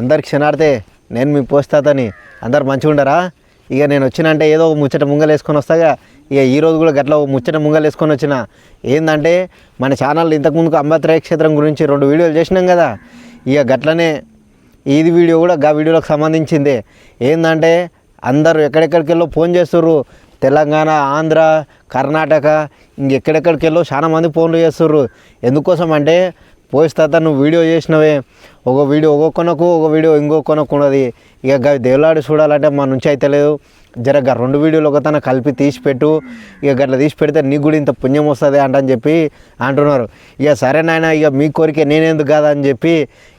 అందరికి క్షణాడితే నేను మీ పోస్తాతని అందరు మంచిగా ఉండరా? ఇక నేను వచ్చినంటే ఏదో ఒక ముచ్చట ముంగలు వేసుకొని వస్తాగా. ఇక ఈరోజు కూడా గట్ల ఒక ముచ్చట ముంగలు వేసుకొని వచ్చిన. ఏంటంటే మన ఛానల్ ఇంతకుముందుకు అంబేద్కర్ క్షేత్రం గురించి రెండు వీడియోలు చేసినాం కదా. ఇక గట్లనే ఇది వీడియో కూడా గా వీడియోలకు సంబంధించిందే. ఏంటంటే అందరూ ఎక్కడెక్కడికి వెళ్ళో ఫోన్ చేస్తుర్రు. తెలంగాణ ఆంధ్ర కర్ణాటక ఇంకెక్కడెక్కడికి వెళ్ళో చాలా మంది ఫోన్లు చేస్తుర్రు. ఎందుకోసం అంటే పోయిస్తా నువ్వు వీడియో చేసినవే. ఒక వీడియో ఒక కొనకు ఒక వీడియో ఇంకో కొనకు ఉన్నది ఇక గవి దేవులాడు చూడాలంటే మన నుంచి అయితే లేదు. జర రెండు వీడియోలు ఒకతన కలిపి తీసి పెట్టు. ఇక గట్లా తీసి పెడితే నీకు కూడా ఇంత పుణ్యం వస్తుంది అంటని చెప్పి అంటున్నారు. ఇక సరే నాయన ఇక మీ కోరిక నేనేందుకు కాదు అని చెప్పి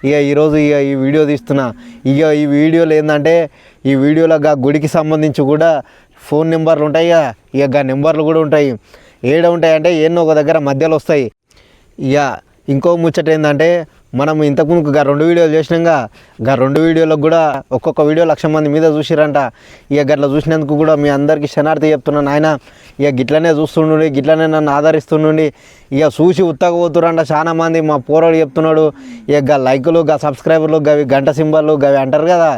ఇక ఈరోజు ఇక ఈ వీడియో తీస్తున్నా. ఇక ఈ వీడియోలు ఏంటంటే ఈ వీడియోలో ఆ గుడికి సంబంధించి కూడా ఫోన్ నెంబర్లు ఉంటాయి కదా ఇక గా నెంబర్లు కూడా ఉంటాయి. ఏడ ఉంటాయంటే ఎన్నో ఒక దగ్గర మధ్యలో వస్తాయి. ఇక ఇంకో ముచ్చట ఏంటంటే మనం ఇంతకుముందు గా రెండు వీడియోలు చేసినాక గా రెండు వీడియోలకు కూడా ఒక్కొక్క వీడియో లక్ష మంది మీద చూసిరంట. ఇక గట్లా చూసినందుకు కూడా మీ అందరికీ శనార్థి చెప్తున్నాను ఆయన ఇక గిట్లనే చూస్తుండండి గిట్లనే నన్ను ఆదరిస్తుండండి. ఇక చూసి ఉత్తకపోతురంట చాలా మంది మా పోరాడు చెప్తున్నాడు. ఇక గా లైకులు గా సబ్స్క్రైబర్లు గవి గంట సింబర్లు గవి అంటారు కదా.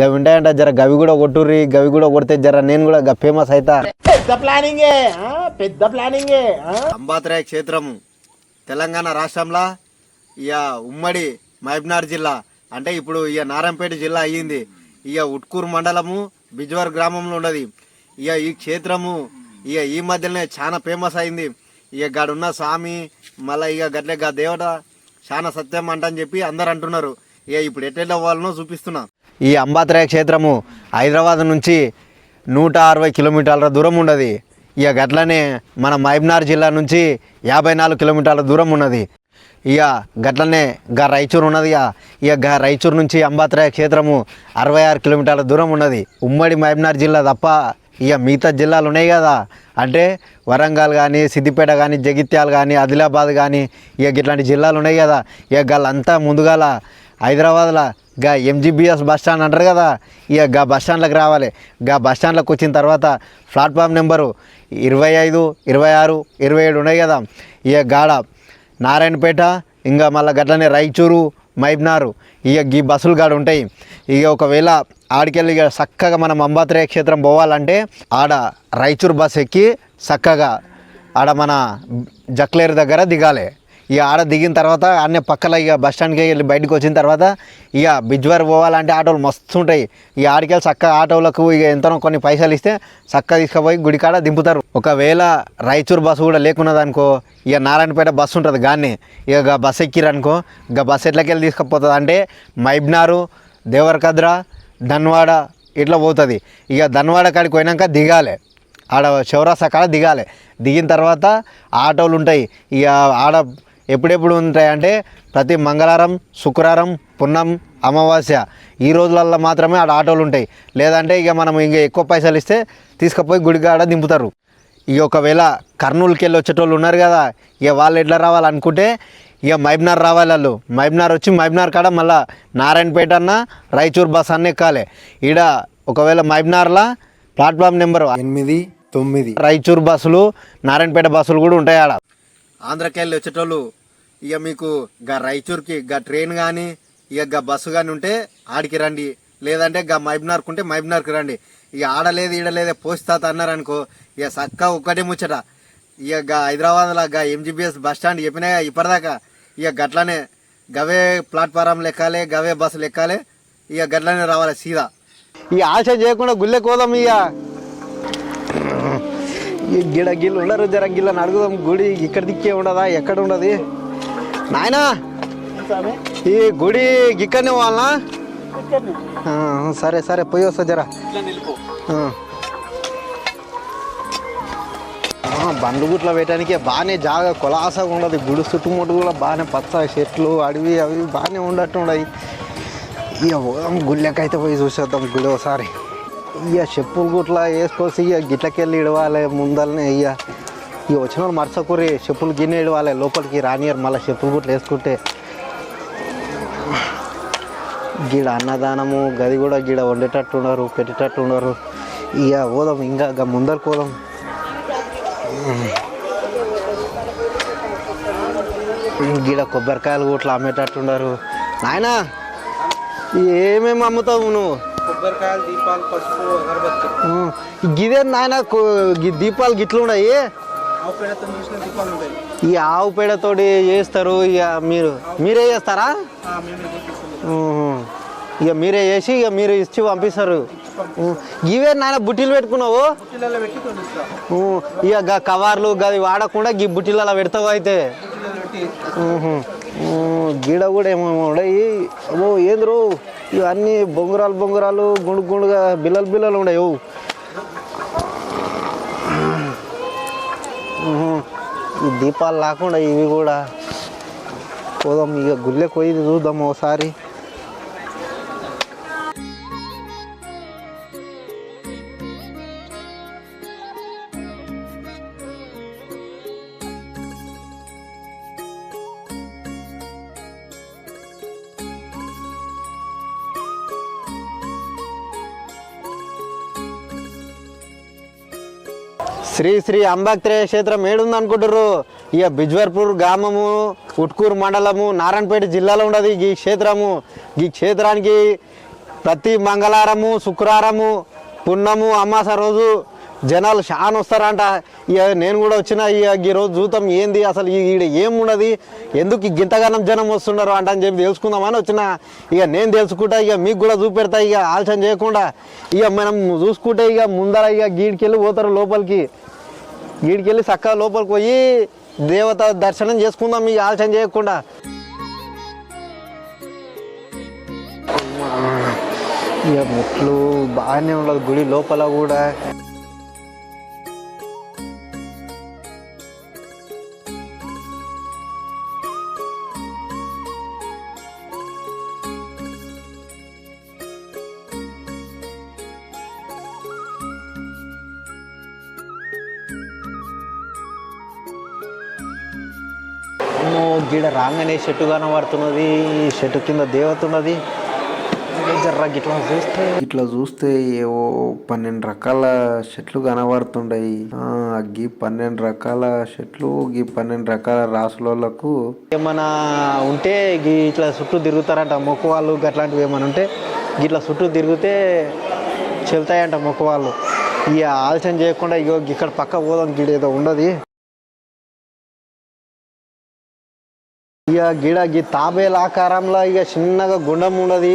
గవి ఉంటాయంట జర గవి కూడా కొట్టుర్రి గవి కూడా కొడితే జర నేను కూడా గా ఫేమస్ అవుతా పెద్ద ప్లానింగే ఆ? పెద్ద ప్లానింగే? అంబాత్రాయ క్షేత్రము. తెలంగాణ రాష్ట్రంలో ఇక ఉమ్మడి మహబ్నార్ జిల్లా. అంటే ఇప్పుడు ఇక నారాయణపేట జిల్లా అయ్యింది. ఇక ఉట్కూరు మండలము బిజ్వర్ గ్రామంలో ఉన్నది. ఇక ఈ క్షేత్రము ఇక ఈ మధ్యలోనే చాలా ఫేమస్ అయింది. ఇక గాడున్న స్వామి మళ్ళీ ఇక గట్లే గా దేవత చాలా సత్యం అంటని చెప్పి అందరు అంటున్నారు. ఇక ఇప్పుడు ఎట్లా వాళ్ళనో చూపిస్తున్నా. ఈ అంబాత్రయ క్షేత్రము హైదరాబాద్ నుంచి నూట అరవై కిలోమీటర్ల దూరం ఉండదు. ఇక గట్లనే మన మహబ్నార్ జిల్లా నుంచి యాభై నాలుగు కిలోమీటర్ల దూరం ఉన్నది. ఇక గట్లనే గా రాయచూరు ఉన్నది. ఇక గా రాయచూరు నుంచి అంబాత్రాయ క్షేత్రము అరవై ఆరు కిలోమీటర్ల దూరం ఉన్నది. ఉమ్మడి మహబ్నార్ జిల్లా తప్ప ఇక మిగతా జిల్లాలు ఉన్నాయి కదా. అంటే వరంగల్ కానీ సిద్దిపేట కానీ జగిత్యాల కానీ ఆదిలాబాద్ కానీ ఇక ఇట్లాంటి జిల్లాలు ఉన్నాయి కదా. ఇక వాళ్ళంతా ముందుగాల హైదరాబాద్లో గా ఎంజీబీఎస్ బస్ స్టాండ్ అంటారు కదా. ఇక గా బస్ స్టాండ్లకు రావాలి. గా బస్ స్టాండ్లకు వచ్చిన తర్వాత ప్లాట్ఫామ్ నెంబరు ఇరవై ఐదు ఇరవై ఆరు ఇరవై ఏడు ఉన్నాయి కదా. ఇక గాడ నారాయణపేట ఇంకా మళ్ళీ గట్లనే రాయచూరు మైబ్నారు ఇక ఈ బస్సులు కాడ ఉంటాయి. ఇక ఒకవేళ ఆడికెళ్ళి ఇక చక్కగా మనం అంబాత్రేయ క్షేత్రం పోవాలంటే ఆడ రాయచూరు బస్ ఎక్కి చక్కగా ఆడ మన జక్లేరు దగ్గర దిగాలి. ఇక ఆడ దిగిన తర్వాత అన్నీ పక్కల ఇక బస్ స్టాండ్కి వెళ్ళి బయటకు వచ్చిన తర్వాత ఇక బిజ్వార్ పోవాలంటే ఆటోలు మస్తు ఉంటాయి. ఇక ఆడికెళ్ళి చక్కగా ఆటోలకు ఇక ఎంతనో కొన్ని పైసలు ఇస్తే చక్కగా తీసుకుపోయి గుడికాడ దింపుతారు. ఒకవేళ రాయచూరు బస్సు కూడా లేకున్నది అనుకో ఇక నారాయణపేట బస్సు ఉంటుంది కానీ ఇక బస్సు బస్ ఎక్కిరనుకో ఇక బస్సు ఎట్లకెళ్ళి తీసుకుపోతుంది అంటే మైబ్నారు దేవరకద్ర ధన్వాడ ఇట్లా పోతుంది. ఇక ధన్వాడ కాడికి పోయినాక దిగాలి. ఆడ చౌరాసా కాడ దిగాలి. దిగిన తర్వాత ఆటోలు ఉంటాయి. ఇక ఆడ ఎప్పుడెప్పుడు ఉంటాయి అంటే ప్రతి మంగళవారం శుక్రవారం పున్నం అమావాస్య ఈ రోజులల్లో మాత్రమే ఆడ ఆటోలు ఉంటాయి. లేదంటే ఇక మనం ఇంకా ఎక్కువ పైసలు ఇస్తే తీసుకుపోయి గుడికాడ దింపుతారు. ఇక ఒకవేళ కర్నూలుకి వెళ్ళి వచ్చేటోళ్ళు ఉన్నారు కదా ఇక వాళ్ళు ఎట్లా రావాలనుకుంటే ఇక మైబ్నార్ రావాలి వాళ్ళు. మైబ్నార్ వచ్చి మైబ్నార్ కాడ మళ్ళా నారాయణపేట అన్న రాయచూర్ బస్ అన్న ఎక్కాలి. ఈడ ఒకవేళ మైబ్నార్లా ప్లాట్ఫామ్ నెంబర్ ఎనిమిది తొమ్మిది. రాయచూర్ బస్సులు నారాయణపేట బస్సులు కూడా ఉంటాయి ఆడ. ఆంధ్రకి వెళ్ళి వచ్చేటోళ్ళు ఇక మీకు గా రాయచూర్కి గా ట్రైన్ కానీ ఇక గా బస్సు కానీ ఉంటే ఆడికి రండి. లేదంటే గా మైబ్నార్కు ఉంటే మైబ్నార్కి రండి. ఇక ఆడలేదు ఈడలేదే పోస్తాత అన్నారనుకో ఇక చక్క ఒక్కటే ముచ్చట. ఇక గా హైదరాబాద్లో గా ఎంజీబీఎస్ బస్ స్టాండ్ చెప్పినా ఇప్పటిదాకా ఇక గట్లనే గవే ప్లాట్ఫారం లెక్కాలే గవే బస్సు లెక్కాలే ఇక గట్లనే రావాలి సీదా. ఈ ఆశ చేయకుండా గుళ్ళె కోదాం ఇక. గిడ గిల్లు ఉండరు జర గిల్లని అడుగుదాం. గుడి ఇక్కడ దిక్కే ఉండదా? ఎక్కడ ఉండదు? నాయనా! ఈ గుడి ఇక్కడనే వాళ్ళనా? సరే సరే పోయి వస్తా జరా. ఆ. బండ్లు గుట్ల వేయటానికి బాగానే జాగా కొలాసగా ఉండదు. గుడి చుట్టుముట్టు కూడా బాగానే పచ్చ చెట్లు అడవి అవి బాగానే ఉండట్టు ఉండయి ఇక పోదాం గుళ్ళకైతే పోయి చూసేద్దాం గుడి ఒకసారి. ఇక చెప్పులు గుట్ల వేసుకొచ్చి ఇక గిట్లకెళ్ళి ఇడవాలి ముందరనే ఇక ఇక వచ్చిన వాళ్ళు మరసకూరి చెప్పులు గిన్నె ఇడవాలి లోపలికి రానియర్ మళ్ళీ చెప్పులు గుట్లు వేసుకుంటే. గీడ అన్నదానము గది కూడా గీడ వండేటట్టు ఉన్నారు పెట్టేటట్టు ఉన్నారు ఇక పోదాం ఇంకా ఇక పోదాం. గీడ కొబ్బరికాయలు కూడా అమ్మేటట్టు ఉన్నారు నాయనా ఏమేమి అమ్ముతావు నువ్వు? కొబ్బరికాయలు దీపాలు పసుపు అగరబత్తి. గిదే నాయన దీపాలు గిట్లు ఉన్నాయి? ఆవు పేడతో చూసిన దీపాలు ఉంటాయి. ఈ ఆవు పేడతోటి చేస్తారు ఇక మీరు మీరే చేస్తారా. ఇక మీరే చేసి ఇక మీరు ఇచ్చి పంపిస్తారు. ఇవే నాయన బుట్టీలు పెట్టుకున్నావు. ఇక గా కవర్లు గది వాడకుండా గీ బుట్టీలలో పెడతావు అయితే? గీడ కూడా ఏమో ఉన్నాయి అమ్మో ఏంద్రు? ఇవన్నీ బొంగురాలు బొంగురాలు గుండు గుండుగా బిల్లలు బిల్లలు ఉన్నాయి ఓ. ఈ దీపాలు లేకుండా ఇవి కూడా పోదాం. ఇక గుళ్ళెకి పోయి చూద్దాం ఒకసారి. శ్రీ శ్రీ అంబాక్త్రేయ క్షేత్రం ఏడుంది అనుకుంటారు ఇక బిజ్వర్పూర్ గ్రామము ఉట్కూరు మండలము నారాయణపేట జిల్లాలో ఉండదు ఈ క్షేత్రము. ఈ క్షేత్రానికి ప్రతి మంగళవారము శుక్రవారము పున్నము అమాస రోజు జనాలు షాన్ వస్తారంట. ఇక నేను కూడా వచ్చిన ఇక ఈ రోజు చూద్దాం ఏంది అసలు ఈ- ఈడ ఏమున్నది ఎందుకు గింతగానం జనం వస్తున్నారు అంట అని చెప్పి తెలుసుకుందామని వచ్చిన. ఇక నేను తెలుసుకుంటా ఇక మీకు కూడా చూపెడతా ఇక ఆలోచన చేయకుండా. ఇక మనం చూసుకుంటే ఇక ముందర ఇక గీడికెళ్ళి పోతారు లోపలికి. గీడికెళ్ళి చక్కగా లోపలికి పోయి దేవత దర్శనం చేసుకుందాం ఇక ఆలోచన చేయకుండా. ఇక మెట్లు బాగానే ఉండదు గుడి లోపల కూడా. గీడ రాగానే చెట్టు కనబడుతున్నది ఈ చెట్టు కింద దేవత ఉన్నది. జర్రా గిట్లా చూస్తే. ఇట్లా చూస్తే ఏవో పన్నెండు రకాల చెట్లు కనబడుతుండయి. గీ పన్నెండు రకాల చెట్లు గీ పన్నెండు రకాల రాసులకు ఏమైనా ఉంటే గీ ఇట్లా చుట్టూ తిరుగుతారంట మొక్కు వాళ్ళు అట్లాంటివి ఏమైనా ఉంటే ఇట్లా చుట్టూ తిరిగితే చెల్తాయంట మొక్కు వాళ్ళు ఇక ఆలోచన చేయకుండా ఇగో ఇక్కడ పక్క పోదాం గిడ ఏదో ఉండదు ఇక గిడ గీ తాబేల ఆకారంలో ఇక చిన్నగా గుండం ఉన్నది.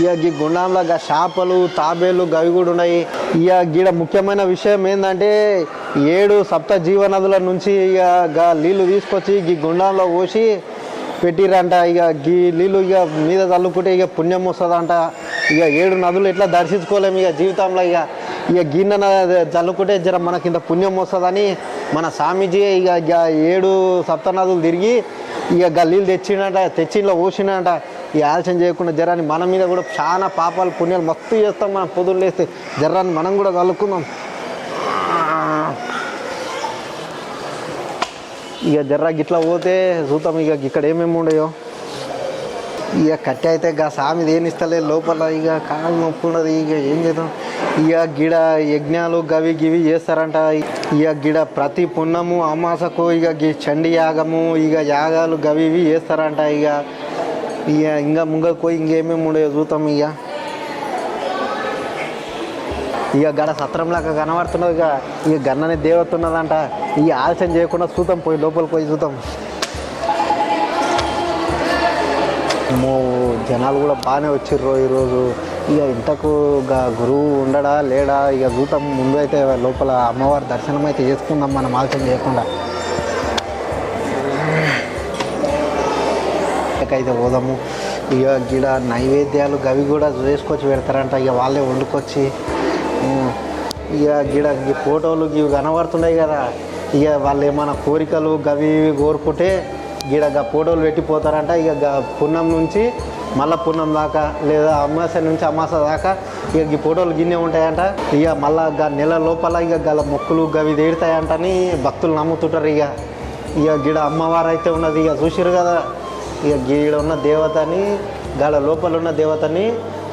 ఇక గీ గుండంలో గా చేపలు తాబేలు గవి కూడా ఉన్నాయి. ఇక గీడ ముఖ్యమైన విషయం ఏంటంటే ఏడు సప్త జీవనదుల నుంచి ఇక గా నీళ్ళు తీసుకొచ్చి గీ గుండంలో పోసి పెట్టిరంట. ఇక గీ నీళ్ళు ఇక మీద చల్లుకుంటే ఇక పుణ్యం వస్తుందంట. ఇక ఏడు నదులు ఎట్లా దర్శించుకోలేము ఇక జీవితంలో ఇక ఇక గిన్నె చల్లుకుంటే జర మనకి ఇంత పుణ్యం వస్తుందని మన స్వామీజీ ఇక ఇక ఏడు సప్తనదులు తిరిగి ఇక గల్లీలు తెచ్చిండట తెచ్చిండ్లో పోసిండట ఈ ఆలస్యం చేయకుండా జరాన్ని మన మీద కూడా చాలా పాపాలు పుణ్యాలు మస్తు చేస్తాం మనం పొదులు వేస్తే జర్రాన్ని మనం కూడా కలుపుకుందాం ఇక జర్రా గిట్లా పోతే చూద్దాం ఇక ఇక్కడ ఏమేమి ఉండయో. ఇక కట్టె అయితే గా సామి దేనిస్తలే లోపల ఇక కాలు నొప్పి ఉన్నది ఇక ఏం చేద్దాం? ఇక గిడ యజ్ఞాలు గవి గివి చేస్తారంట. ఇక గిడ ప్రతి పున్నము అమాసకు ఇక గి చండి యాగము ఇక యాగాలు గవి ఇవి చేస్తారంట ఇక. ఇక ఇంకా ముంగకు పోయి ఇంకేమేమి ఉండేవి చూద్దాం ఇక. ఇక గడ సత్రంలాగా కనబడుతున్నది ఇక. ఇక గన్నని దేవత ఉన్నదంట. ఇక ఆలస్యం చేయకుండా చూద్దాం పోయి లోపలికి పోయి చూద్దాం. మో జనాలు కూడా బాగానే వచ్చిర్రు ఈరోజు. ఇక ఇంతకు గురువు ఉండడా లేడా? ఇక చూద్దాం ముందు అయితే లోపల అమ్మవారి దర్శనం అయితే చేసుకుందాం మనం ఆలోచన చేయకుండా. అయితే పోదాము. ఇక గిడ నైవేద్యాలు గవి కూడా చేసుకొచ్చి పెడతారంట. ఇక వాళ్ళే వండుకొచ్చి. ఇక గిడ ఫోటోలు ఇవి కనబడుతున్నాయి కదా. ఇక వాళ్ళు ఏమైనా కోరికలు గవి ఇవి కోరుకుంటే గీడ ఫోటోలు పెట్టిపోతారంట ఇక పున్నం నుంచి మళ్ళా పున్నం దాకా లేదా అమాస నుంచి అమాస దాకా ఇక ఈ ఫోటోలు గిన్నె ఉంటాయంట. ఇక మళ్ళా నెల లోపల ఇక గల మొక్కులు గవి తీరుతాయంటని భక్తులు నమ్ముతుంటారు ఇక. ఇక గిడ అమ్మవారు అయితే ఉన్నది. ఇక చూసిరు కదా ఇక గీడ ఉన్న దేవతని గాడ లోపల ఉన్న దేవతని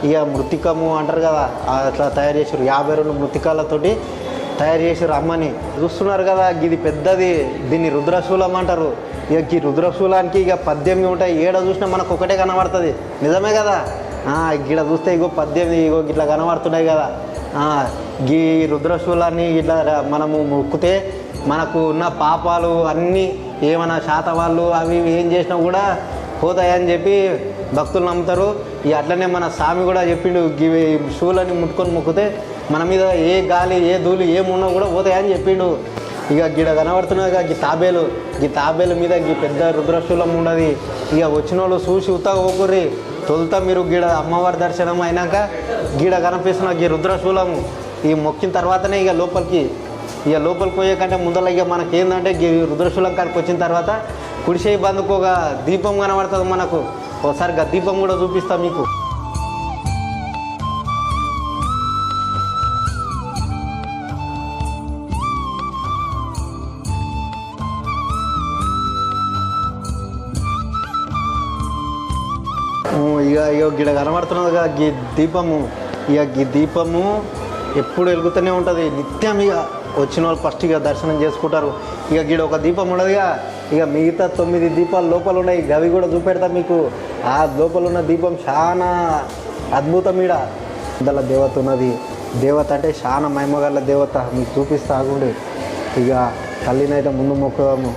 ఇక మృతికము అంటారు కదా. అట్లా తయారు చేసారు యాభై రెండు మృతికాలతోటి తయారు చేసారు అమ్మని చూస్తున్నారు కదా ఇది పెద్దది దీన్ని రుద్రశూలం అంటారు. ఇక ఈ రుద్రశూలానికి ఇక పద్దెనిమిది ఉంటాయి ఏడ చూసినా మనకు ఒకటే కనబడుతుంది. నిజమే కదా? గిడ చూస్తే ఇగో పద్దెనిమిది ఇగో ఇట్లా కనబడుతున్నాయి కదా. ఈ రుద్రశూలాన్ని ఇట్లా మనము మొక్కితే మనకు ఉన్న పాపాలు అన్నీ ఏమైనా శాతవాళ్ళు అవి ఏం చేసినా కూడా పోతాయని చెప్పి భక్తులు నమ్ముతారు. ఇక అట్లనే మన స్వామి కూడా చెప్పిండు గివి షూలని ముట్టుకొని మొక్కితే మన మీద ఏ గాలి ఏ ధూళి ఏమున్నా కూడా పోతాయని చెప్పిండు. ఇక గిడ కనబడుతున్నాగా గీ తాబేలు. ఈ తాబేలు మీద గీ పెద్ద రుద్రశూలం ఉన్నది. ఇక వచ్చిన వాళ్ళు చూసి ఉత్తగా ఓకుర్రి తొలుత మీరు గిడ అమ్మవారి దర్శనం అయినాక గీడ కనిపిస్తున్న గీ రుద్రశూలము ఈ మొక్కిన తర్వాతనే ఇక లోపలికి. ఇక లోపలికి పోయే కంటే ముందర ఇక మనకి ఏంటంటే గీ రుద్రశూలం కాడికి వచ్చిన తర్వాత కుడిసేయి బందుకు ఒక దీపం కనబడుతుంది మనకు. ఒకసారి దీపం కూడా చూపిస్తాం మీకు. ఇక ఇక గిడ కనబడుతున్నదిగా గీ దీపము. ఇక గీ దీపము ఎప్పుడు వెలుగుతూనే ఉంటుంది. నిత్యం ఇక వచ్చిన వాళ్ళు ఫస్ట్ ఇక దర్శనం చేసుకుంటారు. ఇక గిడ ఒక దీపం ఉండదుగా ఇక మిగతా తొమ్మిది దీపాలు లోపల ఉన్నాయి. గవి కూడా చూపెడతా మీకు. ఆ లోపల ఉన్న దీపం చాలా అద్భుతం ఈడ. ఇందులో దేవత ఉన్నది. దేవత అంటే చాలా మహిమగల దేవత. మీకు చూపిస్తా ఆగుండి. ఇక తల్లినైతే ముందు మొక్కుదాము.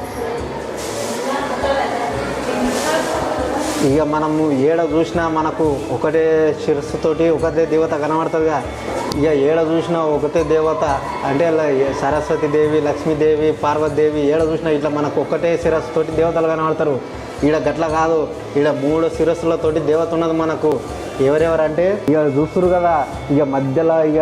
ఇక మనము ఏడ చూసినా మనకు ఒకటే శిరస్సుతోటి ఒకటే దేవత కనబడుతుందిగా. ఇక ఏడ చూసినా ఒకటే దేవత అంటే సరస్వతి దేవి లక్ష్మీదేవి పార్వతీదేవి ఏడ చూసినా ఇట్లా మనకు ఒకటే శిరస్సుతోటి దేవతలు కనబడతారు. ఈడ గట్ల కాదు ఈడ మూడు శిరస్సులతోటి దేవత ఉన్నది మనకు. ఎవరెవరంటే ఇక చూస్తురు కదా ఇక మధ్యలో ఇక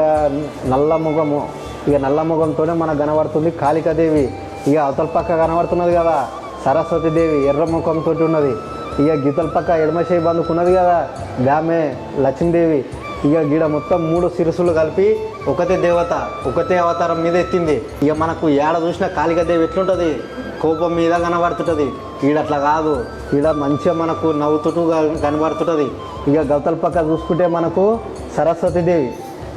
నల్ల ముఖము ఇక నల్ల ముఖంతోనే మనకు కనబడుతుంది కాళికాదేవి. ఇక అవతల పక్క కనబడుతున్నది కదా సరస్వతి దేవి ఎర్ర ముఖంతో ఉన్నది. ఇక గీతల పక్క ఎడమ చేయి బందుకున్నది కదా. గామె లక్ష్మీదేవి. ఇక గీడ మొత్తం మూడు శిరసులు కలిపి ఒకటే దేవత ఒకటే అవతారం మీద ఎత్తింది. ఇక మనకు ఏడ చూసిన కాళికాదేవి ఎట్లుంటుంది? కోపం మీద కనబడుతుంటుంది. ఈడ అట్లా కాదు. ఈడ మంచిగా మనకు నవ్వుతుంటూ కనబడుతుంటుంది. ఇక గవతల పక్క చూసుకుంటే మనకు సరస్వతీదేవి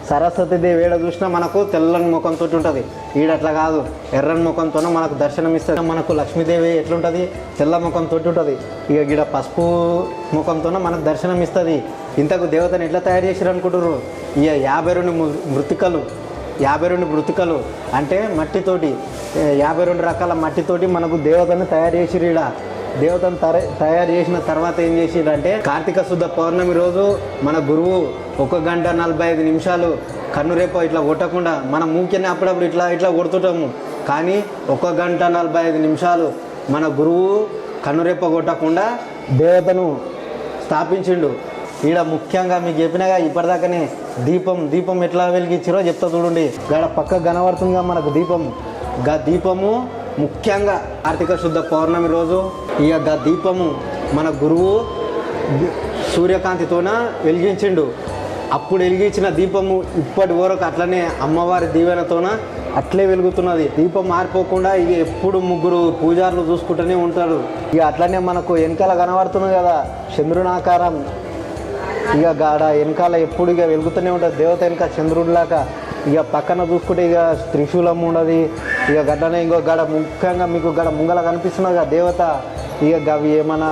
సరస్వతీదేవి ఏడ చూసినా మనకు తెల్లని ముఖంతో ఉంటుంది. ఈడట్లా కాదు. ఎర్రని ముఖంతోనే మనకు దర్శనం ఇస్తుంది. మనకు లక్ష్మీదేవి ఎట్లుంటుంది తెల్ల ముఖంతో ఉంటుంది. ఇక గిడ పసుపు ముఖంతోనే మనకు దర్శనం ఇస్తుంది. ఇంతకు దేవతను ఎట్లా తయారు చేశారు అనుకుంటున్నారు ఇక యాభై రెండు మృ- మృతికలు. యాభై రెండు మృతికలు. అంటే మట్టితోటి యాభై రెండు రకాల మట్టితోటి మనకు దేవతను తయారు చేసిరు ఈడ. దేవతను తర- తయారు చేసిన తర్వాత ఏం చేసిండంటే కార్తీక శుద్ధ పౌర్ణమి రోజు మన గురువు ఒక గంట నలభై ఐదు నిమిషాలు కన్నురేప ఇట్లా కొట్టకుండా మన మూకిని అప్పుడప్పుడు ఇట్లా ఇట్లా కొడుతుంటాము. కానీ ఒక గంట నలభై ఐదు నిమిషాలు మన గురువు కన్నురేప కొట్టకుండా దేవతను స్థాపించిండు. ఈడ ముఖ్యంగా మీకు చెప్పినగా ఇప్పటిదాకానే దీపం దీపం ఎట్లా వెలిగించారో చెప్తా చూడండి. గాడ పక్క కనబడుతుందిగా మనకు దీపం. గా దీపము ముఖ్యంగా కార్తీక శుద్ధ పౌర్ణమి రోజు ఇక గా దీపము మన గురువు సూర్యకాంతితోన వెలిగించిండు. అప్పుడు వెలిగించిన దీపము ఇప్పటి వరకు అట్లనే అమ్మవారి దీవెనతోన అట్లే వెలుగుతున్నది. దీపం మారిపోకుండా ఇక ఎప్పుడు ముగ్గురు పూజారులు చూసుకుంటూనే ఉంటారు. ఇక అట్లనే మనకు వెనకాల కనబడుతున్నది కదా చంద్రునాకారం ఇక గాడ వెనకాల ఎప్పుడు ఇక వెలుగుతూనే ఉంటుంది. దేవత వెనక చంద్రుడిలాగా ఇక పక్కన చూసుకుంటే ఇక త్రిశూలం ఉండదు. ఇక గడ్డనే ఇంకో గడ ముఖ్యంగా మీకు గడ ముంగల కనిపిస్తున్నది కదా దేవత. ఇక అవి ఏమైనా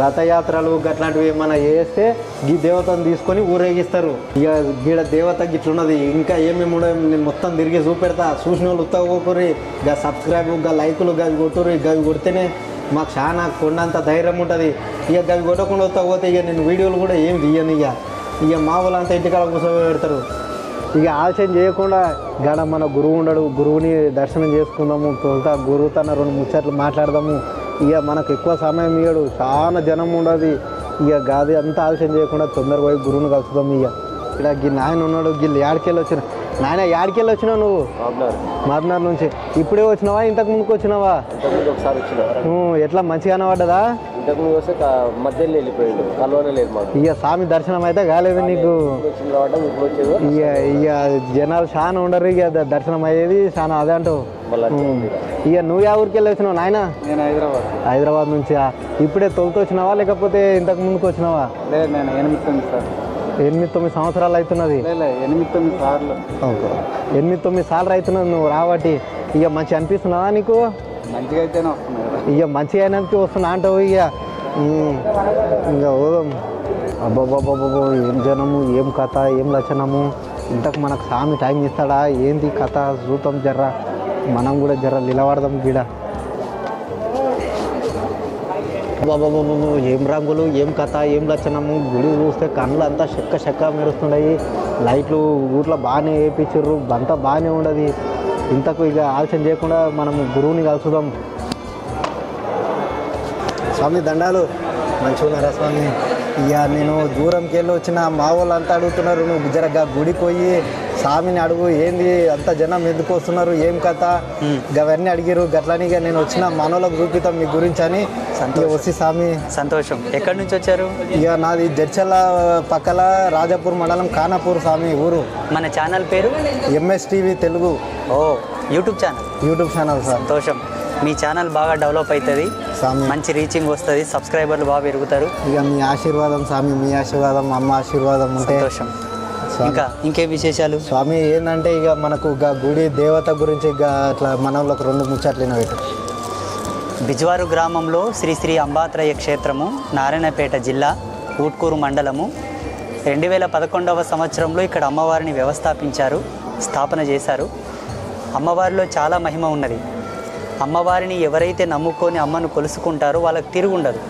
రథయాత్రలు అట్లాంటివి ఏమైనా చేస్తే ఈ దేవతను తీసుకొని ఊరేగిస్తారు. ఇక గీడ దేవత గిట్లున్నది. ఇంకా ఏమేమి ఉండవు నేను మొత్తం తిరిగి చూపెడతా. చూసిన వాళ్ళు ఉత్తగా పోకుర్రి ఇక సబ్స్క్రైబ్ ఇక లైకులు గవి కొట్టుర్రి. గవి కొడితేనే మాకు చాలా కొండంత ధైర్యం ఉంటుంది. ఇక గవి కొట్టకుండా వస్తా పోతే ఇక నేను వీడియోలు కూడా ఏం తీయను ఇక. ఇక మా వాళ్ళంతా ఇంటికాడ కూర్చోబెడతారు. ఇక ఆలస్యం చేయకుండా గడ మన గురువు ఉండడు. గురువుని దర్శనం చేసుకుందాము. తొలుత గురువు తన రెండు ముచ్చట్లు మాట్లాడదాము. ఇక మనకు ఎక్కువ సమయం ఇయ్యడు. చాలా జనం ఉండదు. ఇక గాది అంతా ఆలస్యం చేయకుండా తొందరగా పోయి గురువుని కలుసుదాం ఇక. ఇక్కడ గీ నాయన ఉన్నాడు. గిల్లు యాడికెళ్ళి వచ్చిన నాయన యాడికెళ్ళి వచ్చినావు నువ్వు? మాబ్నార్ నుంచి. ఇప్పుడే వచ్చినావా? ఇంతకు ముందుకు వచ్చినావా? ఒకసారి ఎట్లా? మంచిగా కనబడ్డదా? ఇంతకుముందు వస్తే కా- మధ్యలో వెళ్ళిపోయాడు. కలవనే లేదు మాకు. ఇక స్వామి దర్శనం అయితే కాలేదు నీకు. ఇక ఇక జనాలు చాలా ఉండరు ఇక దర్శనం అయ్యేది చాలా అదే అంటావు. ఇక నువ్వు యా ఊరికి వెళ్ళి వచ్చినావు నాయన? నేను హైదరాబాద్. హైదరాబాద్ నుంచి? ఇప్పుడే తొలితో వచ్చినావా? లేకపోతే ఇంతకు ముందుకు వచ్చినావా? లేదు నేను ఎనిమిది సార్. ఎనిమిది తొమ్మిది సంవత్సరాలు అవుతున్నది. ఎనిమిది తొమ్మిది సార్లు. ఎనిమిది తొమ్మిది సార్లు అవుతున్నది నువ్వు రాబట్టి ఇక మంచి అనిపిస్తున్నావా నీకు? మంచిగా అయితేనే వస్తున్నాయి ఇక మంచిగా అయినందుకు వస్తున్నా అంటావు ఇక. ఇంకా పోదాం అబ్బాబాబాబో ఏం జనము ఏం కథ ఏం లక్షణము? ఇంతకు మనకు స్వామి టైం ఇస్తాడా? ఏంది కథ? చూద్దాం జర్ర. మనం కూడా జర్ర నిలబడదాం గీడ. బాబాబాబు ఏం రంగులు ఏం కథ ఏం లక్షణము? గుడి చూస్తే కళ్ళు అంతా చెక్క చెక్క మెరుస్తున్నాయి. లైట్లు ఊర్లో బాగానే వేయించారు అంతా బాగానే ఉండదు. ఇంతకు ఇక ఆలస్యం చేయకుండా మనం గురువుని కలుసుదాం. స్వామి దండాలు. మంచిగా ఉన్నారా స్వామి? ఇక నేను దూరంకి వెళ్ళి వచ్చిన మా వాళ్ళు అంతా అడుగుతున్నారు నువ్వు జరగా గుడికి పోయి స్వామిని అడుగు ఏంది అంత జనం ఎందుకు వస్తున్నారు ఏం కథ? అవన్నీ అడిగిరు గట్లని ఇక నేను వచ్చిన మనోళ్ళకు చూపిస్తాం మీ గురించి అని. వచ్చి స్వామి సంతోషం. ఎక్కడి నుంచి వచ్చారు? ఇక నాది జడ్చల్ల పక్కల రాజాపూర్ మండలం ఖానాపూర్ స్వామి ఊరు. మన ఛానల్ పేరు? MS TV Telugu. ఓ యూట్యూబ్ ఛానల్. యూట్యూబ్ ఛానల్ సంతోషం. మీ ఛానల్ బాగా డెవలప్ అవుతుంది స్వామి మంచి రీచింగ్ వస్తుంది. సబ్స్క్రైబర్లు బాగా పెరుగుతారు. ఇక మీ ఆశీర్వాదం స్వామి మీ ఆశీర్వాదం అమ్మ ఆశీర్వాదం ఉంటే సంతోషం. ఇంకా ఇంకేం విశేషాలు? స్వామి ఏంటంటే ఇక మనకు ఇక గుడి దేవత గురించి ఇక అట్లా మన వాళ్ళకి రెండు ముచ్చట్లు వినబెట్టు. బిజ్వారు గ్రామంలో శ్రీ శ్రీ అంబాత్రయ క్షేత్రము నారాయణపేట జిల్లా ఊట్కూరు మండలము. రెండు వేల పదకొండవ సంవత్సరంలో ఇక్కడ అమ్మవారిని వ్యవస్థాపించారు స్థాపన చేశారు. అమ్మవారిలో చాలా మహిమ ఉన్నది. అమ్మవారిని ఎవరైతే నమ్ముకొని అమ్మను కొలుసుకుంటారో వాళ్ళకి తిరుగుండదు.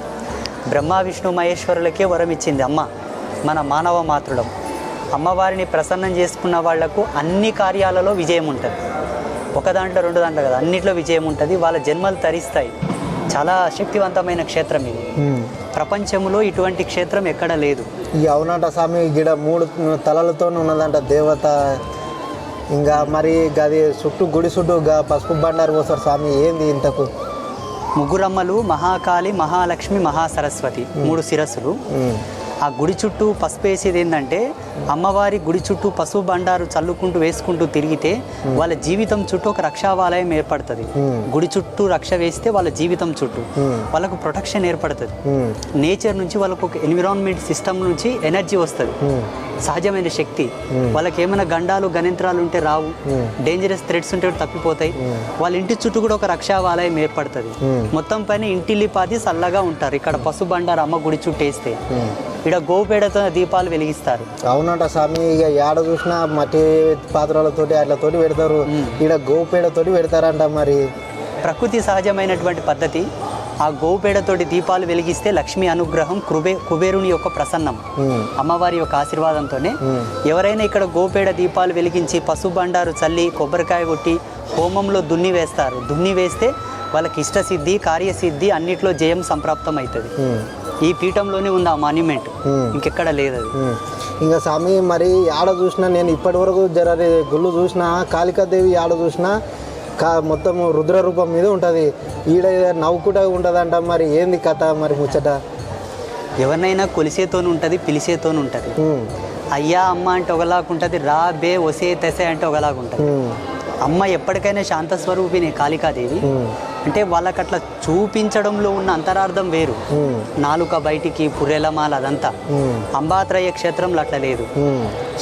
బ్రహ్మ విష్ణు మహేశ్వరులకే వరం ఇచ్చింది అమ్మ మన మానవ మాతృడం అమ్మవారిని ప్రసన్నం చేసుకున్న వాళ్ళకు అన్ని కార్యాలలో విజయం ఉంటుంది. ఒక దాంట్లో రెండు దాంట్లో కదా అన్నిట్లో విజయం ఉంటుంది వాళ్ళ జన్మలు తరిస్తాయి. చాలా శక్తివంతమైన క్షేత్రం ఇది. ప్రపంచంలో ఇటువంటి క్షేత్రం ఎక్కడ లేదు. ఈ అవునంట స్వామి గిడ మూడు తలలతో ఉన్నదంట దేవత. ఇంకా మరి గది చుట్టూ గుడి చుట్టూ పసుపు బండారు పోస్తారు స్వామి ఏంది ఇంతకు? ముగ్గురమ్మలు మహాకాళి మహాలక్ష్మి మహాసరస్వతి మూడు శిరస్సులు. ఆ గుడి చుట్టూ పసుపు వేసేది ఏంటంటే అమ్మవారి గుడి చుట్టూ పసుపు బండారు చల్లుకుంటూ వేసుకుంటూ తిరిగితే వాళ్ళ జీవితం చుట్టూ ఒక రక్షావాలయం ఏర్పడుతుంది. గుడి చుట్టూ రక్ష వేస్తే వాళ్ళ జీవితం చుట్టూ వాళ్ళకు ప్రొటెక్షన్ ఏర్పడుతుంది. నేచర్ నుంచి వాళ్ళకు ఒక ఎన్విరాన్మెంట్ సిస్టమ్ నుంచి ఎనర్జీ వస్తుంది. సహజమైన శక్తి. వాళ్ళకి ఏమైనా గండాలు గణింత్రాలు ఉంటే రావు. డేంజరస్ థ్రెడ్స్ ఉంటే తప్పిపోతాయి. వాళ్ళ ఇంటి చుట్టూ కూడా ఒక రక్షావాలయం ఏర్పడుతుంది. మొత్తం పైన ఇంటిల్లిపాది చల్లగా ఉంటారు. ఇక్కడ పసు బండారు అమ్మ గుడి చుట్టూ వేస్తే. ఇక్కడ గోపేడతో దీపాలు వెలిగిస్తారు. అవునంట స్వామి ఇక ఏడ చూసినా మట్టి పాత్రలతోటి అట్లతోటి పెడతారు. ఈడ గోపేడతోటి పెడతారంట మరి. ప్రకృతి సహజమైనటువంటి పద్ధతి. ఆ గోపేడతోటి దీపాలు వెలిగిస్తే లక్ష్మి అనుగ్రహం కుబే కుబేరుని యొక్క ప్రసన్నం. అమ్మవారి యొక్క ఆశీర్వాదంతోనే. ఎవరైనా ఇక్కడ గోపేడ దీపాలు వెలిగించి పసుపు బండారు చల్లి కొబ్బరికాయ కొట్టి హోమంలో దున్ని వేస్తారు. దున్ని వేస్తే వాళ్ళకి ఇష్టసిద్ధి కార్యసిద్ధి అన్నిట్లో జయం సంప్రాప్తం అవుతుంది. ఈ పీఠంలోనే ఉంది ఆ మాన్యుమెంట్ ఇంకెక్కడ లేదు అది. ఇంకా స్వామి మరి ఆడ చూసినా నేను ఇప్పటి వరకు జర గుళ్ళు చూసినా కాళికాదేవి ఆడ చూసినా కా మొత్తం రుద్ర రూపం మీద ఉంటుంది. ఈడ నవ్వుకుంటా ఉంటుందంట మరి ఏంది కథ మరి ముచ్చట? ఎవరినైనా కొలిసేతోని ఉంటుంది పిలిచేతోని ఉంటుంది. అయ్యా అమ్మ అంటే ఒకలాగా ఉంటుంది రా బే ఒసే తెసే అంటే ఒకలాగా ఉంటుంది. అమ్మ ఎప్పటికైనా శాంత స్వరూపిణి కాళికాదేవి అంటే వాళ్ళకి అట్లా చూపించడంలో ఉన్న అంతరార్థం వేరు. నాలుక బయటికి పుర్రెలమాల అదంతా. అంబాత్రయ క్షేత్రంలో అట్లా లేదు.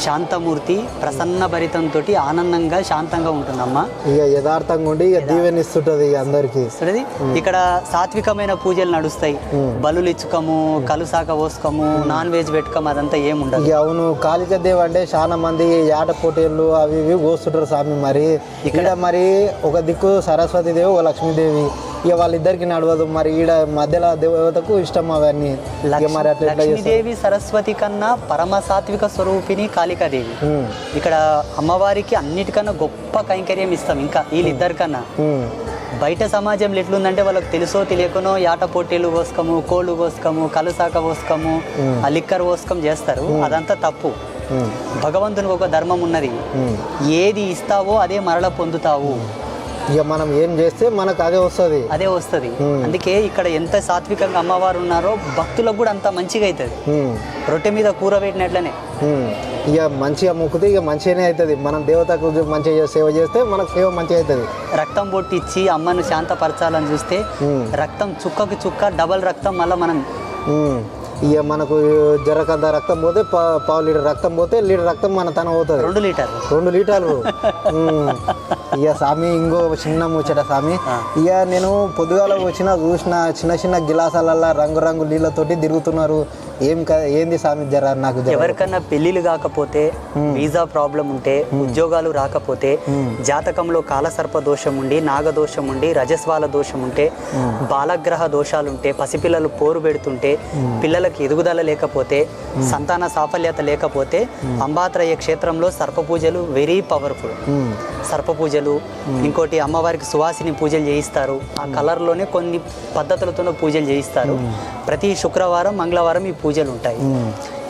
శాంతమూర్తి ప్రసన్న భరితంతో ఆనందంగా శాంతంగా ఉంటుంది అమ్మ ఇక యథార్థంగా ఉండి ఇక దీవెనిస్తుంటుంది అందరికి. చూడది? ఇక్కడ సాత్వికమైన పూజలు నడుస్తాయి. బలులు ఇచ్చుకము కలుసాక పోసుకోము నాన్ వెజ్ పెట్టుకోము అదంతా ఏముండదు ఇక అవును కాళికాదేవి అంటే చాలా మంది ఆట పోటీలు అవి ఇవి పోస్తుంటారు స్వామి మరి. ఇక్కడ మరి ఒక దిక్కు సరస్వతి దేవి ఒక లక్ష్మీదేవి. ఇక వాళ్ళిద్దరికి నడవదు. మరి ఈడ మధ్యలో దేవతకు ఇష్టం అవన్నీ. మరి చేస్తారు? లక్ష్మీదేవి సరస్వతి కన్నా పరమ సాత్విక స్వరూపిణి కాళికాదేవి. ఇక్కడ అమ్మవారికి అన్నిటికన్నా గొప్ప కైంకర్యం ఇస్తాం ఇంకా వీళ్ళిద్దరికన్నా. బయట సమాజంలో ఎట్లుందంటే వాళ్ళకి తెలుసో తెలియకనో యాట పోటీలు కోసుకోము కోళ్ళు కోసుకోము కలుసాక పోసుకోము ఆ లిక్కర్ పోసుకం చేస్తారు. అదంతా తప్పు. భగవంతునికి ఒక ధర్మం ఉన్నది. ఏది ఇస్తావో అదే మరల పొందుతావు. ఇక మనం ఏం చేస్తే మనకు అదే వస్తుంది. అదే వస్తుంది. అందుకే ఇక్కడ ఎంత సాత్వికంగా అమ్మవారు ఉన్నారో భక్తులకు కూడా అంత మంచిగా అవుతుంది రొట్టె మీద కూర పెట్టినట్లనే. ఇక మంచిగా మొక్కుతే ఇక మంచిగానే అవుతుంది మనం దేవతకు మంచిగా సేవ చేస్తే మనకు సేవ మంచిగా అవుతుంది రక్తం పొట్టిచ్చి అమ్మను శాంతపరచాలని చూస్తే రక్తం చుక్కకి చుక్క డబల్ రక్తం మళ్ళీ మనం. ఇక మనకు జరకంత రక్తం పోతే పావు లీటర్ రక్తం పోతే లీటర్ రక్తం మన తన పోతుంది. రెండు లీటర్లు. రెండు లీటర్లు. ఇక స్వామి ఇంకో చిన్న ముచ్చట స్వామి ఇక నేను పొద్దుగాల వచ్చిన చూసిన చిన్న చిన్న గిలాసాలల్లో రంగురంగు నీళ్ళతోటి తిరుగుతున్నారు. ఏం ఏంది స్వామి జర నాకు ఎవరికన్నా పెళ్ళిళ్ళు కాకపోతే వీసా ప్రాబ్లం ఉంటే ఉద్యోగాలు రాకపోతే జాతకంలో కాలసర్ప దోషం ఉండి నాగదోషం ఉండి రజస్వాల దోషం ఉంటే బాలగ్రహ దోషాలు ఉంటే పసిపిల్లలు పోరు పెడుతుంటే పిల్లలకు ఎదుగుదల లేకపోతే సంతాన సాఫల్యత లేకపోతే అంబాత్రయ క్షేత్రంలో సర్ప పూజలు వెరీ పవర్ఫుల్. సర్ప పూజలు ఇంకోటి అమ్మవారికి సువాసిని పూజలు చేయిస్తారు. ఆ కలర్లోనే కొన్ని పద్ధతులతో పూజలు చేయిస్తారు. ప్రతి శుక్రవారం మంగళవారం ఈ పూజలు ఉంటాయి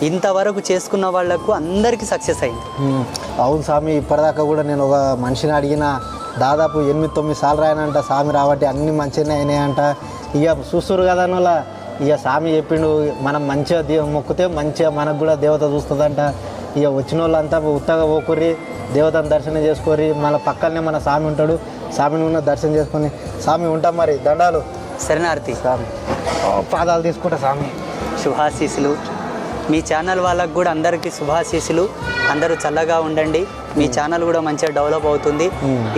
ఇంతవరకు చేసుకున్న వాళ్ళకు అందరికీ సక్సెస్ అయింది. అవును స్వామి ఇప్పటిదాకా కూడా నేను ఒక మనిషిని అడిగిన దాదాపు ఎనిమిది తొమ్మిది సార్లు రాయనంట స్వామి రాబట్టి అన్ని మంచిగానే అయినాయంట. ఇక చూస్తురు కదా వాళ్ళ ఇక స్వామి చెప్పిండు మనం మంచిగా దేవ మొక్కితే మంచిగా మనకు కూడా దేవత చూస్తుందంట. ఇక వచ్చిన వాళ్ళంతా ఉత్తగా పోకుర్రి దేవతను దర్శనం చేసుకోరి మన పక్కనే మన స్వామి ఉంటాడు స్వామిని ఉన్న దర్శనం చేసుకొని స్వామి ఉంటాం మరి దండాలు. శరణార్థి. స్వామి. పాదాలు తీసుకుంటా స్వామి. శుభాశీసులు మీ ఛానల్ వాళ్ళకు కూడా అందరికీ శుభాశీసులు అందరూ చల్లగా ఉండండి. మీ ఛానల్ కూడా మంచిగా డెవలప్ అవుతుంది.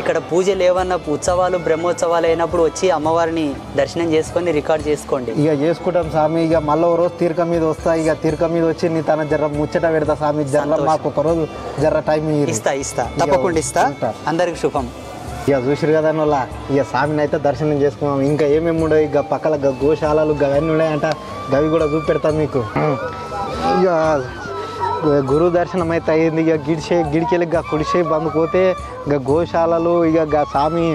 ఇక్కడ పూజలు ఏమన్నా ఉత్సవాలు బ్రహ్మోత్సవాలు అయినప్పుడు వచ్చి అమ్మవారిని దర్శనం చేసుకొని రికార్డ్ చేసుకోండి. ఇక చేసుకుంటాం స్వామి. ఇక మళ్ళీ రోజు తీర్క మీద వస్తా. ఇక తీర్క మీద వచ్చి నీ తన జర్ర ముచ్చట పెడతా స్వామి. మాకు ఒక రోజు జర్ర టైం. ఇస్తా ఇస్తా. తప్పకుండా ఇస్తా. అందరికి శుభం. ఇక చూసిరు కదా వాళ్ళ ఇక స్వామిని అయితే దర్శనం చేసుకున్నాం. ఇంకా ఏమేమి ఉండవు? ఇక పక్కల గోశాలలు అవన్నీ ఉన్నాయంట. గవి కూడా చూపెడతాం మీకు. ఇక గురువు దర్శనం అయితే అయ్యింది ఇక గిడిసే గిడికెళ్ళి ఇక కుడిసే బంద్ పోతే ఇక గోశాలలు ఇక గా స్వామి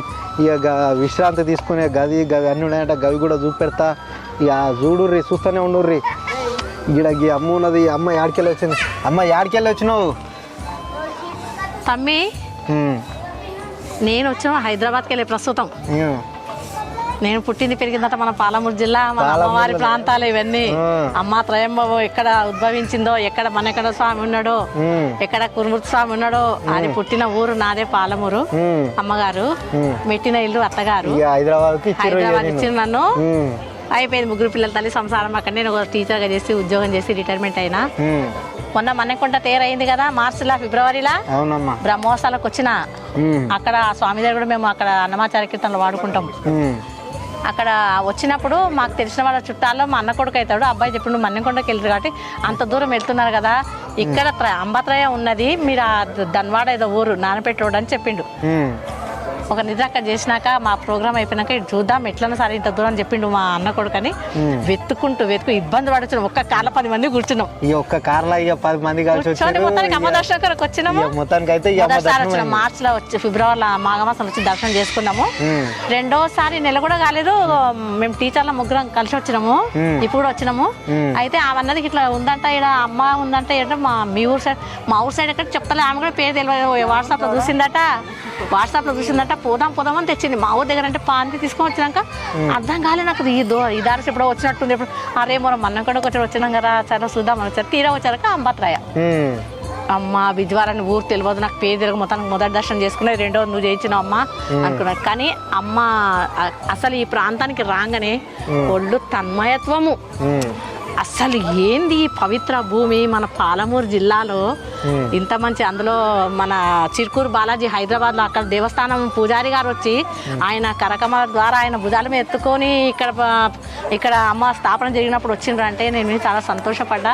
ఇక గా విశ్రాంతి తీసుకునే గది గవి అన్నీ ఉన్నాయంట. గవి కూడా చూపెడతా. ఇక చూడుర్రి చూస్తూనే ఉండుర్రి. ఇక్కడ ఈ అమ్మ ఉన్నది. అమ్మ యాడికెళ్ళి వచ్చింది? అమ్మ యాడికెళ్ళి వచ్చినావు? తమ్మి నేను వచ్చిన హైదరాబాద్కి వెళ్ళే ప్రస్తుతం. నేను పుట్టింది పెరిగిందట మన పాలమూరు జిల్లా మన అమ్మవారి ప్రాంతాలు ఇవన్నీ. అమ్మ త్రయంబో ఎక్కడ ఉద్భవించిందో ఎక్కడ మనెక్కడ స్వామి ఉన్నాడో. ఎక్కడ కురుమూర్తి స్వామి ఉన్నాడో అది పుట్టిన ఊరు నాదే పాలమూరు. అమ్మగారు మెట్టిన ఇల్లు అత్తగారు. హైదరాబాద్. ఇచ్చిన నన్ను. అయిపోయింది ముగ్గురు పిల్లల తల్లి సంసారం అక్కడ. నేను ఒక టీచర్గా చేసి ఉద్యోగం చేసి రిటైర్మెంట్ అయినా. మొన్న మన్నెకుంట తేరైంది కదా మార్చిలా ఫిబ్రవరిలా? బ్రహ్మోత్సవాలకు వచ్చిన. అక్కడ స్వామి దగ్గర కూడా మేము అక్కడ అన్నమాచార కీర్తనలు వాడుకుంటాం. అక్కడ వచ్చినప్పుడు మాకు తెలిసిన వాళ్ళ చుట్టాల్లో మా అన్న కొడుకు అవుతాడు. అబ్బాయి చెప్పుడు మన్నెకొండకి వెళ్ళరు కాబట్టి అంత దూరం వెళ్తున్నారు కదా. ఇక్కడ త్ర- అంబత్రయ ఉన్నది. మీరు ఆ ధన్వాడ ఏదో ఊరు నానపెట్టి రోడ్ అని చెప్పిండు. ఒక నిద్ర అక్కడ చేసినాక మా ప్రోగ్రామ్ అయిపోయినాక ఇటు చూద్దాం ఎట్లన్నా సరే ఇంత దూరం చెప్పిండు మా అన్న కొడుకు అని వెతుక్కుంటూ వెతుకు ఇబ్బంది పడుతున్నాం ఒక్క కార్ల పది మంది కూర్చున్నాం. ఇక ఒక్క కార్లో ఇక పది మంది కలిసి మొత్తానికి అమ్మ దర్శనం కొరకు వచ్చినాము. మొత్తానికి అయితే వచ్చిన. మార్చ్లో వచ్చి ఫిబ్రవరిలో మాఘమాసం వచ్చి దర్శనం చేసుకున్నాము. రెండోసారి నెల కూడా కాలేదు మేము. టీచర్ల ముగ్గురం కలిసి వచ్చినాము. ఇప్పుడు కూడా వచ్చినాము. అయితే ఆమె అన్నది ఇట్లా ఉందంట ఇక్కడ అమ్మ ఉందంట ఏంటంటే మా మీ ఊరు సైడ్ మా ఊరు సైడ్ ఎక్కడ చెప్తలే ఆమె కూడా పేరు తెలియదు వాట్సాప్లో చూసిందట వాట్సాప్లో చూసిందట పోదాం పోదాం అని తెచ్చింది. మా ఊరు దగ్గర అంటే పాంతి తీసుకొని వచ్చినాక అర్థం కాలే నాకు ఈ దో ఈ దారి ఎప్పుడో వచ్చినట్టుంది. ఇప్పుడు అరే మనం కూడా వచ్చి వచ్చినాం కదా సరే చూద్దాం అని వచ్చారు తీరా వచ్చాక అంబత్రాయ. అమ్మ బిజ్వారాన్ని ఊరు తెలియదు నాకు పేరు తెలియదు. మొత్తానికి మొదటి దర్శనం చేసుకునే రెండో నువ్వు చేయించినావు అమ్మ అనుకున్నాను కానీ అమ్మ అసలు ఈ ప్రాంతానికి రాగానే ఒళ్ళు తన్మయత్వము. అసలు ఏంది ఈ పవిత్ర భూమి మన పాలమూరు జిల్లాలో? ఇంత మంచి అందులో మన చిరుకూరు బాలాజీ హైదరాబాద్లో అక్కడ దేవస్థానం పూజారి గారు వచ్చి ఆయన కరకమల ద్వారా ఆయన భుజాల మీద ఎత్తుకొని ఇక్కడ ఇక్కడ అమ్మ స్థాపన జరిగినప్పుడు వచ్చిండ్రు అంటే నేను చాలా సంతోషపడ్డా.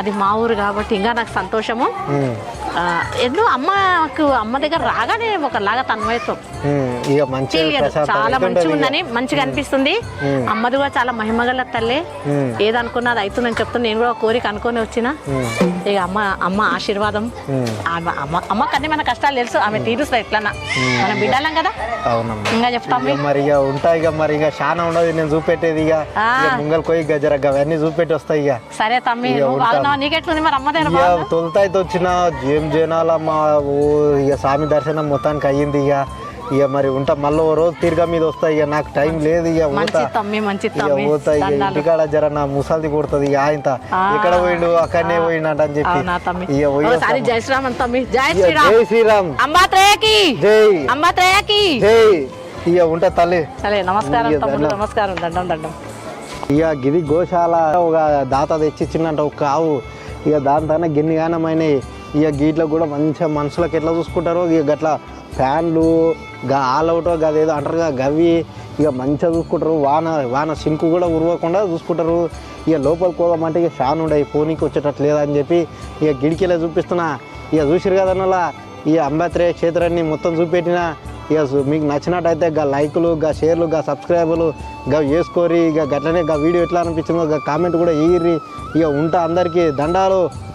అది మా ఊరు కాబట్టి ఇంకా నాకు సంతోషము. ఎందుకు అమ్మకు అమ్మ దగ్గర రాగానే ఒకలాగా తన్మయత్వం. చాలా మంచిగా ఉందని మంచిగా అనిపిస్తుంది. అమ్మది కూడా చాలా మహిమగల తల్లి. ఏదనుకున్నా అది అవుతుందని చెప్తున్నా నేను కూడా కోరిక అనుకొని వచ్చిన. ఇక అమ్మ అమ్మ ఆశీర్వాదం. అమ్మ అమ్మ కన్నీ మన కష్టాలు తెలుసు. ఆమె తీరుస్తుంది ఎట్లన్నా. మనం బిడ్డాలం కదా. ఇంకా చెప్తాం. మరి ఉంటాయి మరి ఇక చాలా ఉండదు. నేను చూపెట్టేది ఆ. ఇక ముంగల్ పోయి ఇక జర అవన్నీ చూపెట్టి వస్తాయి ఇక సరే తమ్మి? తొలితాయితో వచ్చిన ఏం జనాలమ్మా ఓ ఇక స్వామి దర్శనం మొత్తానికి అయ్యింది ఇక. ఇక మరి ఉంటా మళ్ళీ ఓ రోజు తిరగ మీద వస్తాయి ఇక. నాకు టైం లేదు ఇక పోతా. ఇక. ఇంటికాడ జర నా ముసలిది కొడుతుంది ఇక ఆయన ఆ. ఎక్కడ పోయిండు? అక్కడనే పోయిండట అని చెప్పి. ఇక పోయి. జై శ్రీరామ్ జై శ్రీరామ్. జై శ్రీరామ్. అంబాత్రయకి జై. అంబాత్రయకి జై. ఇక ఉంటా తల్లి. సరే నమస్కారం తమ్ముడు. నమస్కారం దండం దండం. ఇక గిది గోశాల ఒక దాత తెచ్చిచ్చిందంట ఒక ఆవు. ఇక దాని తన గిన్ని గానమైనవి ఇక గీట్లో కూడా మంచిగా మనుషులకు ఎట్లా చూసుకుంటారో ఇక గట్లా ఫ్యాన్లు గా ఆల్ అవుట్ ఏదో అంటారు గవి. ఇక మంచిగా చూసుకుంటారు. వాన వాన సింకు కూడా ఉరవకుండా చూసుకుంటారు. ఇక లోపలికి పోదామంటే ఇక ఫ్యాన్ ఉండయి పోనీకి వచ్చేటట్టు లేదని చెప్పి ఇక గిడికిలే చూపిస్తున్నా. ఇక చూసిరు కదా అన్నలా. ఈ అంబేద్కర్ క్షేత్రాన్ని మొత్తం చూపెట్టిన. ఇక మీకు నచ్చినట్టయితే గా లైకులు గా షేర్లు గా సబ్స్క్రైబులు గా వేసుకోరి ఇక గట్లనే గా వీడియో ఎట్లా అనిపించిందో గా కామెంట్ కూడా వేయర్రి ఇక ఉంటా అందరికీ దండాలు.